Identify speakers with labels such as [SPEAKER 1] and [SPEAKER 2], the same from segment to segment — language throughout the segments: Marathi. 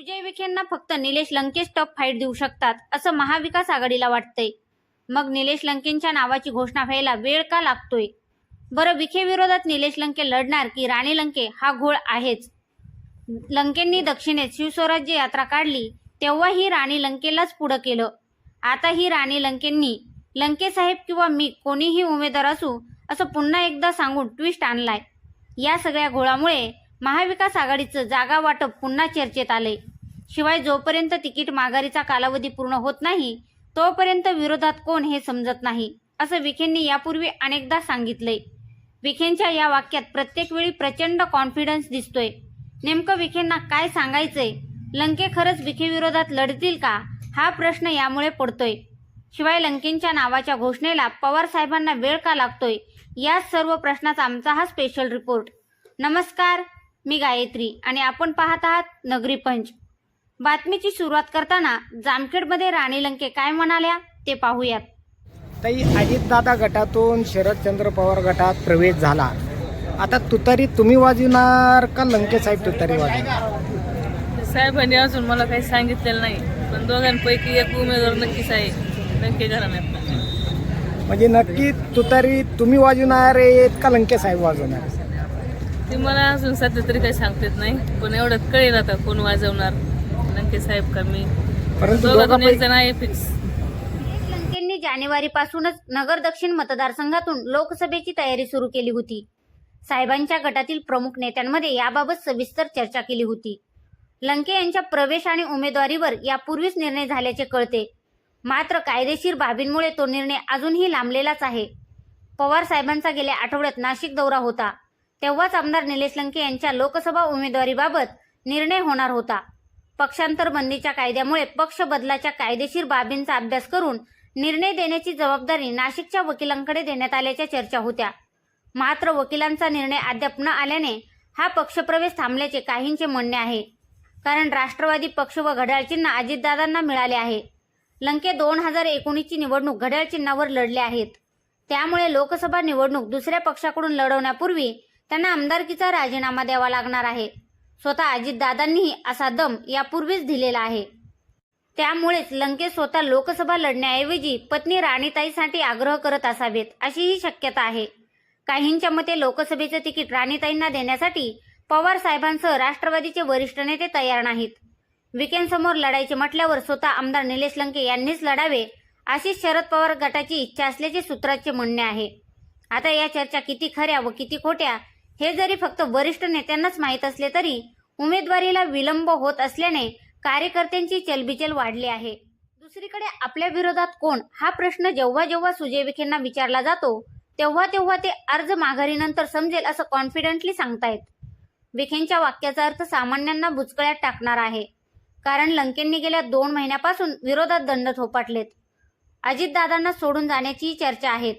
[SPEAKER 1] सुजय विखेंना फक्त निलेश लंकेश टफ फाईट देऊ शकतात असं महाविकास आघाडीला वाटतंय. मग निलेश लंकेंच्या नावाची घोषणा व्हायला वेळ का लागतोय? बरं विखे विरोधात निलेश लंके लढणार की राणी लंके हा घोळ आहेच. लंकेंनी दक्षिणेत शिवस्वराज्य यात्रा काढली तेव्हा ही राणी लंकेलाच पुढं केलं. आता ही राणी लंकेंनी लंके साहेब किंवा मी कोणीही उमेदवार असू असं पुन्हा एकदा सांगून ट्विस्ट आणलाय. या सगळ्या घोळामुळे महाविकास आघाडीचं जागा वाटप पुन्हा चर्चेत आलंय. शिवाय जोपर्यंत तिकीट माघारीचा कालावधी पूर्ण होत नाही तोपर्यंत विरोधात कोण हे समजत नाही असं विखेंनी यापूर्वी अनेकदा सांगितलंय. विखेंच्या या वाक्यात प्रत्येक वेळी प्रचंड कॉन्फिडन्स दिसतोय. नेमकं विखेंना काय सांगायचंय? लंके खरंच विखेविरोधात लढतील का? हा प्रश्न यामुळे पडतोय. शिवाय लंकेंच्या नावाच्या घोषणेला पवार साहेबांना वेळ का लागतोय? या सर्व प्रश्नाचा आमचा हा स्पेशल रिपोर्ट नमस्कार मी गायत्री आणि आपण पाहत आहात नगरी पंच. बातमीची सुरुवात करताना जामखेडमध्ये राणी लंके काय म्हणाल्या ते पाहूयात.
[SPEAKER 2] ताई अजितदादा गटातून शरदचंद्र पवार गटात प्रवेश झाला. आता तुतारी तुम्ही वाजवणार का लंके साहेब तुतारी वाजवणार?
[SPEAKER 3] साहेबांनी अजून मला काही सांगितलेलं नाही. पण दोघांपैकी एक उमेदवार नक्कीच आहे नक्की घराण्यात.
[SPEAKER 2] म्हणजे नक्की तुतारी तुम्ही वाजवणार आहेत का लंके साहेब वाजवणार?
[SPEAKER 3] ते मला अजून सध्या तरी काही सांगता येत नाही. पण एवढ्यात कळेल आता कोण वाजवणार. लंके साहेब का मी.
[SPEAKER 2] परंतु
[SPEAKER 3] दोघातून एक
[SPEAKER 2] दोघांपैकी
[SPEAKER 3] जण आहे फिक्स
[SPEAKER 1] लंकेंनी जानेवारीपासूनच नगर दक्षिण मतदारसंघातून लोकसभेची तयारी सुरू केली होती. साहेबांच्या गटातील प्रमुख नेत्यांमध्ये याबाबत सविस्तर चर्चा केली होती. लंके यांच्या प्रवेश आणि उमेदवारीवर यापूर्वीच निर्णय झाल्याचे कळते. मात्र कायदेशीर बाबींमुळे तो निर्णय अजूनही लांबलेलाच आहे. पवार साहेबांचा गेल्या आठवड्यात नाशिक दौरा होता. तेव्हाच आमदार निलेश लंके यांच्या लोकसभा उमेदवारीबाबत निर्णय होणार होता. पक्षांतर बंदीच्या कायद्यामुळे पक्ष बदलाच्या कायदेशीर बाबींचा अभ्यास करून निर्णय देण्याची जबाबदारी नाशिकच्या वकिलांकडे देण्यात आल्याच्या चर्चा होत्या. मात्र वकिलांचा निर्णय अद्याप न आल्याने हा पक्षप्रवेश थांबल्याचे काहींचे म्हणणे आहे. कारण राष्ट्रवादी पक्ष व घड्याळ चिन्ह अजितदादांना मिळाले आहे. लंके दोन हजार एकोणीसची निवडणूक घड्याळ चिन्हावर लढले आहेत. त्यामुळे लोकसभा निवडणूक दुसऱ्या पक्षाकडून लढवण्यापूर्वी त्यांना आमदारकीचा राजीनामा द्यावा लागणार आहे. स्वतः अजितदादांनीही असा दम यापूर्वीच दिलेला आहे. त्यामुळेच लंकेश स्वतः लोकसभा लढण्याऐवजी पत्नी राणीताईसाठी आग्रह करत असावेत अशीही शक्यता आहे. काहींच्या मते लोकसभेचं तिकीट राणीताईंना देण्यासाठी पवार साहेबांसह राष्ट्रवादीचे वरिष्ठ नेते तयार नाहीत. विकेंडसमोर लढायचे म्हटल्यावर स्वतः आमदार निलेश लंके यांनीच लढावे अशी शरद पवार गटाची इच्छा असल्याचे सूत्रांचे म्हणणे आहे. आता या चर्चा किती खऱ्या व किती खोट्या हे जरी फक्त वरिष्ठ नेत्यांनाच माहीत असले तरी उमेदवारीला विलंब होत असल्याने कार्यकर्त्यांची चलबिचल वाढली आहे. दुसरीकडे आपल्या विरोधात कोण? हा प्रश्न जेव्हा जेव्हा सुजय विखेंना विचारला जातो तेव्हा तेव्हा ते अर्ज माघारीनंतर समजेल असं कॉन्फिडंटली सांगतायत. विखेंच्या वाक्याचा अर्थ सामान्यांना बुचकळ्यात टाकणार आहे. कारण लंकेंनी गेल्या दोन महिन्यापासून विरोधात दंड थोपाटलेत. अजितदादांना सोडून जाण्याचीही चर्चा आहेत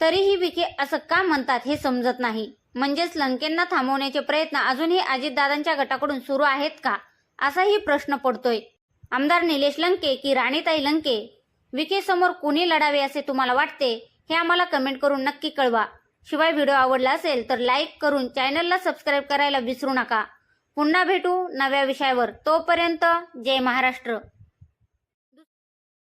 [SPEAKER 1] तरीही विखे असं का म्हणतात हे समजत नाही? म्हणजेच लंकेंना थांबवण्याचे प्रयत्न अजूनही अजितदादांच्या गटाकडून सुरू आहेत का? असाही प्रश्न पडतोय. आमदार निलेश लंके की राणीताई लंके? विखे समोर कुणी लढावे असे तुम्हाला वाटते? हे आम्हाला कमेंट करून नक्की कळवा. शिवाय व्हिडिओ आवडला असेल तर लाईक करून चॅनलला सबस्क्राईब करायला विसरू नका. पुन्हा भेटू नव्या विषयावर. तोपर्यंत जय महाराष्ट्र.